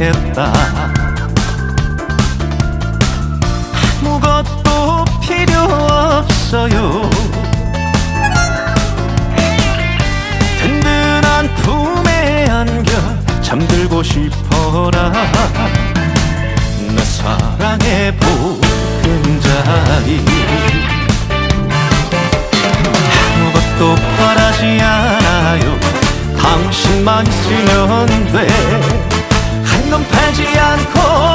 않겠다. 아무것도 필요 없어요. 든든한 품에 안겨 잠들고 싶어라. 내 사랑의 보금자리. 아무것도 바라지 않아요 당신만 있으면 돼 한눈 팔지 않고